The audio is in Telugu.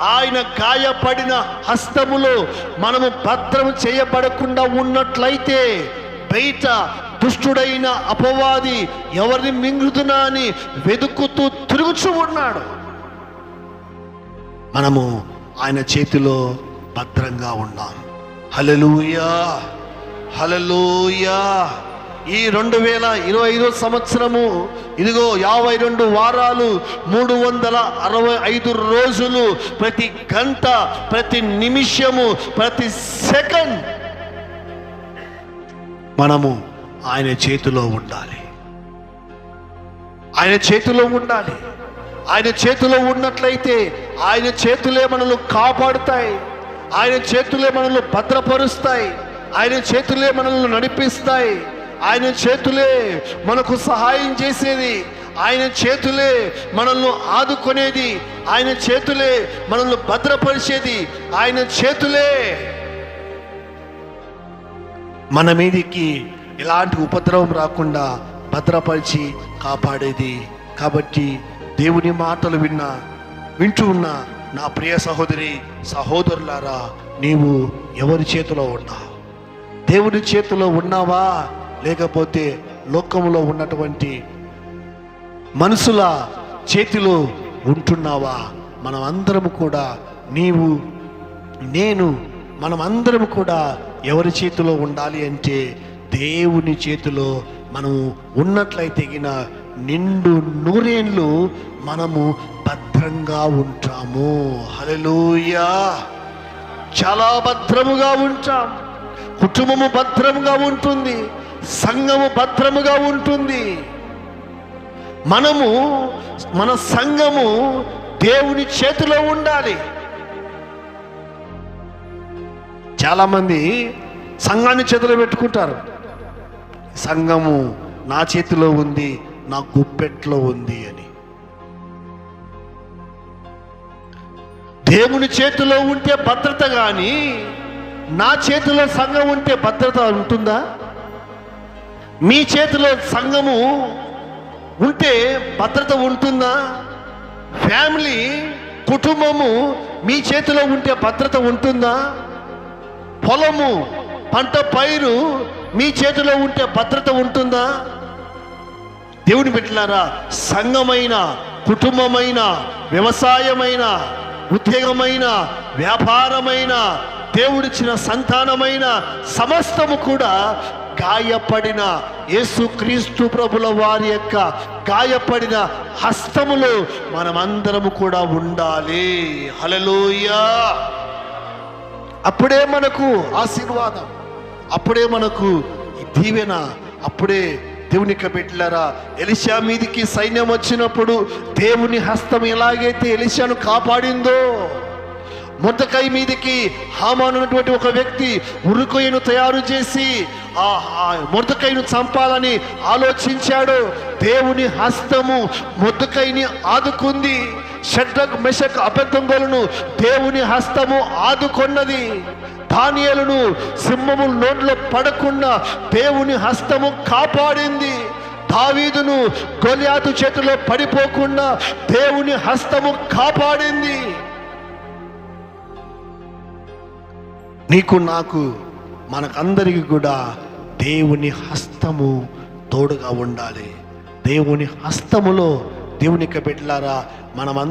ఆయన గాయపడిన హస్తములో మనము భద్రం చేయబడకుండా ఉన్నట్లయితే బయట దుష్టుడైన అపవాది ఎవరిని మింగుతున్నా అని వెతుకుతూ తిరుగుచూ ఉన్నాడు. మనము ఆయన చేతిలో భద్రంగా ఉన్నాం. హలలుయా హలలుయా ఈ రెండు వేల ఇరవై ఐదో సంవత్సరము ఇదిగో యాభై రెండు వారాలు మూడు వందల అరవై ఐదు రోజులు ప్రతి గంట ప్రతి నిమిషము ప్రతి సెకండ్ మనము ఆయన చేతిలో ఉండాలి. ఆయన చేతిలో ఉండాలి. ఆయన చేతిలో ఉన్నట్లయితే ఆయన చేతులే మనల్ని కాపాడుతాయి. ఆయన చేతులే మనల్ని భద్రపరుస్తాయి. ఆయన చేతులే మనల్ని నడిపిస్తాయి. ఆయన చేతులే మనకు సహాయం చేసేది. ఆయన చేతులే మనల్ని ఆదుకునేది. ఆయన చేతులే మనల్ని భద్రపరిచేది. ఆయన చేతులే మన మీదికి ఎలాంటి ఉపద్రవం రాకుండా భద్రపరిచి కాపాడేది. కాబట్టి దేవుని మాటలు విన్నా వింటూ ఉన్న నా ప్రియ సహోదరి సహోదరులారా నీవు ఎవరి చేతిలో ఉన్నావు? దేవుని చేతిలో ఉన్నావా? లేకపోతే లోకంలో ఉన్నటువంటి మనుషుల చేతిలో ఉంటున్నావా? మనం అందరం కూడా నీవు నేను మనం అందరం కూడా ఎవరి చేతిలో ఉండాలి అంటే దేవుని చేతిలో మనము ఉన్నట్లయితే గిన నిండు నూరేళ్ళు మనము భద్రంగా ఉంటాము. హల్లెలూయా! చాలా భద్రముగా ఉంటాం. కుటుంబము భద్రముగా ఉంటుంది. సంఘము భద్రముగా ఉంటుంది. మనము మన సంఘము దేవుని చేతిలో ఉండాలి. చాలామంది సంఘాన్ని చేతిలో పెట్టుకుంటారు. సంఘము నా చేతిలో ఉంది నా గుప్పెట్లో ఉంది అని. దేవుని చేతిలో ఉంటే భద్రత కానీ నా చేతిలో సంఘం ఉంటే భద్రత ఉంటుందా? మీ చేతిలో సంఘము ఉంటే భద్రత ఉంటుందా? ఫ్యామిలీ కుటుంబము మీ చేతిలో ఉంటే భద్రత ఉంటుందా? పొలము పంట పైరు మీ చేతిలో ఉంటే భద్రత ఉంటుందా? దేవుని పెట్టినారా సంఘమైన కుటుంబమైన వ్యవసాయమైన ఉద్యోగమైన వ్యాపారమైన దేవుడిచ్చిన సంతానమైన సమస్తము కూడా గాయపడిన యేసుక్రీస్తు ప్రభుల వారి యొక్క గాయపడిన హస్తములో మనమందరము కూడా ఉండాలి. హలలోయ అప్పుడే మనకు ఆశీర్వాదం. అప్పుడే మనకు దీవెన. అప్పుడే దేవుని పెట్టారా ఎలిషా మీదికి సైన్యం వచ్చినప్పుడు దేవుని హస్తం ఎలాగైతే ఎలిషాను కాపాడిందో మొద్దకై మీదికి హామాన్ ఉన్నటువంటి ఒక వ్యక్తి ఉరుకొయ్యను తయారు చేసి ఆ మొద్దకైను చంపాలని ఆలోచించాడు. దేవుని హస్తము మొద్దకైని ఆదుకుంది. షడ్రక్ మెషక్ అబద్ధంగోలను దేవుని హస్తము ఆదుకొన్నది. ధాన్యాలను సింహము నోట్లో పడకుండా దేవుని హస్తము కాపాడింది. దావీదును గొలియాతు చేతిలో పడిపోకుండా దేవుని హస్తము కాపాడింది. నీకు నాకు మనకందరికి కూడా దేవుని హస్తము తోడుగా ఉండాలి. దేవుని హస్తములో దేవుని బిడ్డలారా మనమందరం